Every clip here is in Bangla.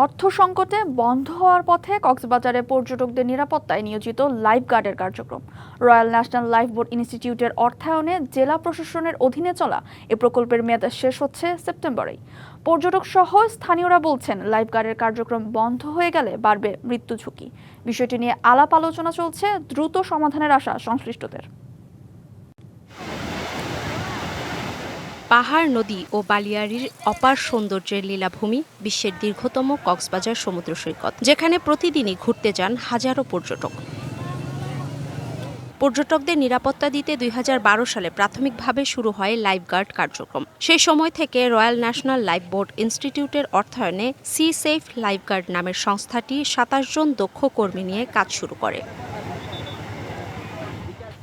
অর্থ সংকটে বন্ধ হওয়ার পথে কক্সবাজারে পর্যটকদের নিরাপত্তায় নিয়োজিত লাইফ গার্ডের কার্যক্রম। রয়্যাল ন্যাশনাল লাইফ বোর্ড ইনস্টিটিউটের অর্থায়নে জেলা প্রশাসনের অধীনে চলা এ প্রকল্পের মেয়াদ শেষ হচ্ছে সেপ্টেম্বরেই। পর্যটক সহ স্থানীয়রা বলছেন লাইফ গার্ডের কার্যক্রম বন্ধ হয়ে গেলে বাড়বে মৃত্যু ঝুঁকি। বিষয়টি নিয়ে আলাপ আলোচনা চলছে দ্রুত সমাধানের আশা সংশ্লিষ্টদের। পাহাড়, নদী ও বালিয়াড়ির অপার সৌন্দর্যের লীলাভূমি বিশ্বের দীর্ঘতম কক্সবাজার সমুদ্র সৈকত, যেখানে প্রতিদিনই ঘুরতে যান হাজারো পর্যটক। পর্যটকদের নিরাপত্তা দিতে দুই হাজার বারো সালে প্রাথমিকভাবে শুরু হয় লাইফগার্ড কার্যক্রম। সেই সময় থেকে রয়্যাল ন্যাশনাল লাইফ বোর্ড ইনস্টিটিউটের অর্থায়নে সি সেফ লাইফগার্ড নামের সংস্থাটি সাতাশ জন দক্ষ কর্মী নিয়ে কাজ শুরু করে।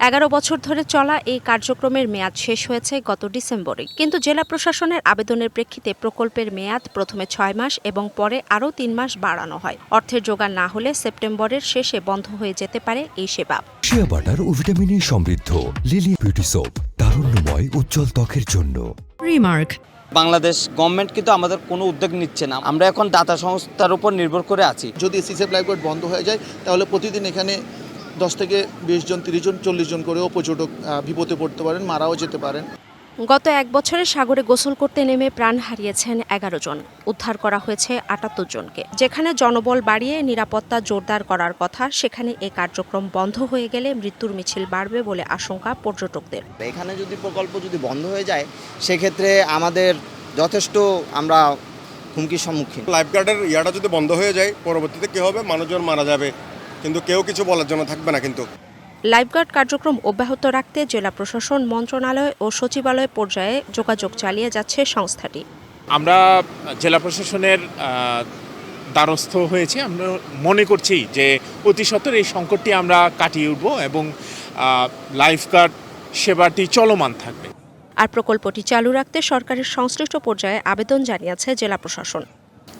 এগারো বছর ধরে চলা এই কার্যক্রমের মেয়াদ শেষ হয়েছে গত ডিসেম্বরে। কিন্তু জেলা প্রশাসনের আবেদনের প্রেক্ষিতে প্রকল্পের মেয়াদ প্রথমে ছয় মাস এবং পরে আরও তিন মাস বাড়ানো হয়। অর্থের যোগান না হলে সেপ্টেম্বরের শেষে বন্ধ হয়ে যেতে পারে এই সেবা। শিয়া বাটার ও ভিটামিনে সমৃদ্ধ লিলি বিউটি সোপ তারুণ্যময় উজ্জ্বল ত্বকের জন্য। Remark. বাংলাদেশ গভর্নমেন্ট কিন্তু আমাদের কোনো উদ্যোগ নিচ্ছে না। আমরা এখন দাতা সংস্থার উপর নির্ভর করে আছি। যদি সিসেফ লাইফগার্ড বন্ধ হয়ে যায় তাহলে প্রতিদিন এখানে দশ থেকে বিশ জন তিরিশ জন চল্লিশ জন করেও পর্যটক বিপদে পড়তে পারেন মারাও যেতে পারেন। গত এক বছরে সাগরে গোসল করতে নেমে প্রাণ হারিয়েছেন এগারো জন। উদ্ধার করা হয়েছে আটাত্তর জনকে। যেখানে জনবল বাড়িয়ে নিরাপত্তা জোরদার করার কথা সেখানে এ কার্যক্রম বন্ধ হয়ে গেলে মৃত্যুর মিছিল বাড়বে বলে আশঙ্কা পর্যটকদের। এখানে যদি প্রকল্প যদি বন্ধ হয়ে যায় সেক্ষেত্রে আমাদের যথেষ্ট আমরা হুমকির সম্মুখীন। লাইফগার্ডের ইয়াটা যদি বন্ধ হয়ে যায় পরবর্তীতে কী হবে? মানুষজন মারা যাবে। কিন্তু কেউ কিছু বলার জন্য থাকবে না কিন্তু। লাইফগার্ড কার্যক্রম অব্যাহত রাখতে জেলা প্রশাসন মন্ত্রণালয় ও সচিবালয় পর্যায়ে যোগাযোগ চালিয়ে যাচ্ছে সংস্থাটি। আমরা জেলা প্রশাসনের দ্বারস্থ হয়েছি। আমরা মনে করছি যে অতি সত্বর এই সংকটটি আমরা কাটিয়ে উঠব এবং লাইফগার্ড সেবাটি চলমান থাকবে। আর প্রকল্পটি চালু রাখতে সরকারের সংশ্লিষ্ট পর্যায়ে আবেদন জানিয়েছে জেলা প্রশাসন।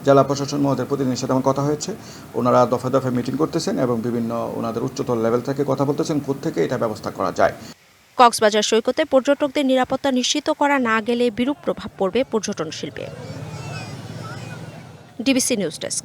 জেলা প্রশাসন মহোদয়ের প্রতিনিধির সাথে আমার কথা হয়েছে। ওনারা দফায় দফায় মিটিং করতেছেন এবং বিভিন্ন ওনাদের উচ্চতর লেভেল থেকে কথা বলতেছেন থেকে এটা ব্যবস্থা করা যায়। কক্সবাজার সৈকতে পর্যটকদের নিরাপত্তা নিশ্চিত করা না গেলে বিরূপ প্রভাব পড়বে পর্যটন শিল্পে। DBC news desk.